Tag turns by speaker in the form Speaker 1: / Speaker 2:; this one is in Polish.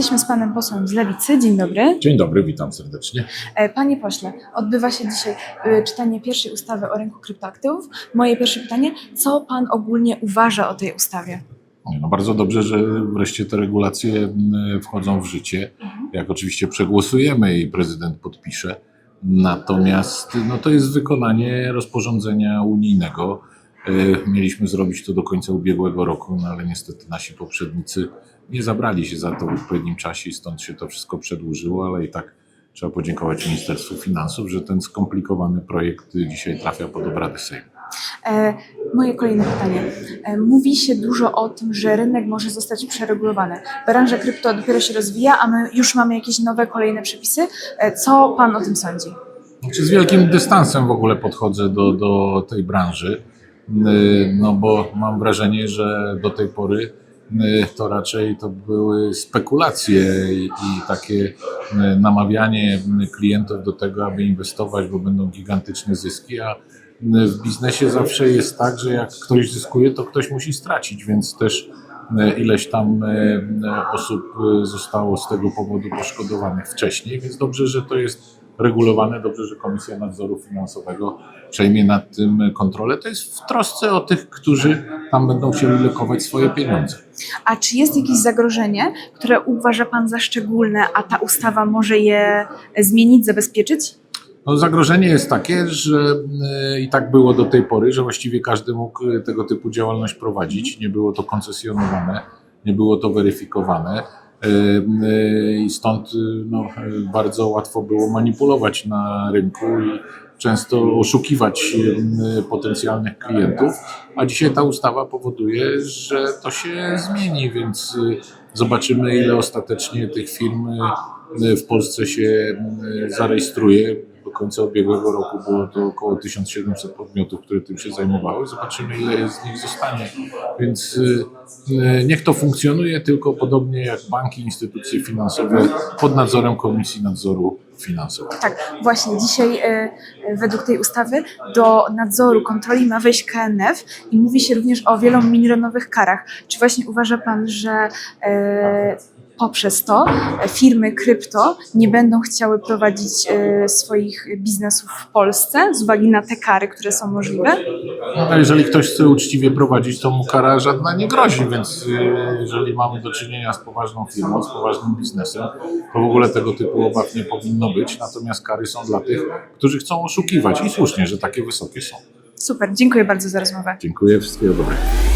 Speaker 1: Jesteśmy z panem posłem z Lewicy. Dzień dobry.
Speaker 2: Dzień dobry, witam serdecznie.
Speaker 1: E, Panie pośle, odbywa się dzisiaj e, czytanie pierwszej ustawy o rynku kryptoaktywów. Moje pierwsze pytanie, co pan ogólnie uważa o tej ustawie?
Speaker 2: No bardzo dobrze, że wreszcie te regulacje wchodzą w życie. Jak oczywiście przegłosujemy i prezydent podpisze. Natomiast no, to jest wykonanie rozporządzenia unijnego. E, Mieliśmy zrobić to do końca ubiegłego roku, no ale niestety nasi poprzednicy nie zabrali się za to w odpowiednim czasie i stąd się to wszystko przedłużyło, ale i tak trzeba podziękować Ministerstwu Finansów, że ten skomplikowany projekt dzisiaj trafia pod obrady Sejmu.
Speaker 1: E, Moje kolejne pytanie. E, Mówi się dużo o tym, że rynek może zostać przeregulowany. Branża krypto dopiero się rozwija, a my już mamy jakieś nowe, kolejne przepisy. E, Co pan o tym sądzi?
Speaker 2: Znaczy z wielkim dystansem w ogóle podchodzę do, do tej branży, no bo mam wrażenie, że do tej pory yy, to raczej to były spekulacje i, takie yy, namawianie klientów do tego, aby inwestować, bo będą gigantyczne zyski, a w biznesie zawsze jest tak, że jak ktoś zyskuje, to ktoś musi stracić, więc też ileś tam yy, osób yy, zostało z tego powodu poszkodowanych wcześniej, więc dobrze, że to jest regulowane. Dobrze, że Komisja Nadzoru Finansowego przejmie nad tym kontrolę. To jest w trosce o tych, którzy tam będą chcieli lokować swoje pieniądze.
Speaker 1: A czy jest jakieś zagrożenie, które uważa pan za szczególne, a ta ustawa może je zmienić, zabezpieczyć?
Speaker 2: No, zagrożenie jest takie, że y, i tak było do tej pory, że właściwie każdy mógł y, tego typu działalność prowadzić. Nie było to koncesjonowane, nie było to weryfikowane. Y, I stąd no, bardzo łatwo było manipulować na rynku i często oszukiwać potencjalnych klientów. A dzisiaj ta ustawa powoduje, że to się zmieni, więc zobaczymy, ile ostatecznie tych firm w Polsce się zarejestruje. Końca ubiegłego roku było to około 1700 podmiotów, które tym się zajmowały. Zobaczymy, ile z nich zostanie. Więc y, y, niech to funkcjonuje, tylko podobnie jak banki, instytucje finansowe pod nadzorem Komisji Nadzoru Finansowego.
Speaker 1: Tak, właśnie dzisiaj e, według tej ustawy do nadzoru kontroli ma wejść KNF i mówi się również o wielomilionowych karach. Czy właśnie uważa Pan, że poprzez to e, firmy krypto nie będą chciały prowadzić e, swoich biznesów w Polsce z uwagi na te kary, które są możliwe?
Speaker 2: No, a jeżeli ktoś chce uczciwie prowadzić, to mu kara żadna nie grozi, więc y, jeżeli mamy do czynienia z poważną firmą, z poważnym biznesem, to w ogóle tego typu obaw nie powinno być. Natomiast kary są dla tych, którzy chcą oszukiwać i słusznie, że takie wysokie są.
Speaker 1: Super, dziękuję bardzo za rozmowę.
Speaker 2: Dziękuję, wszystkiego dobrego.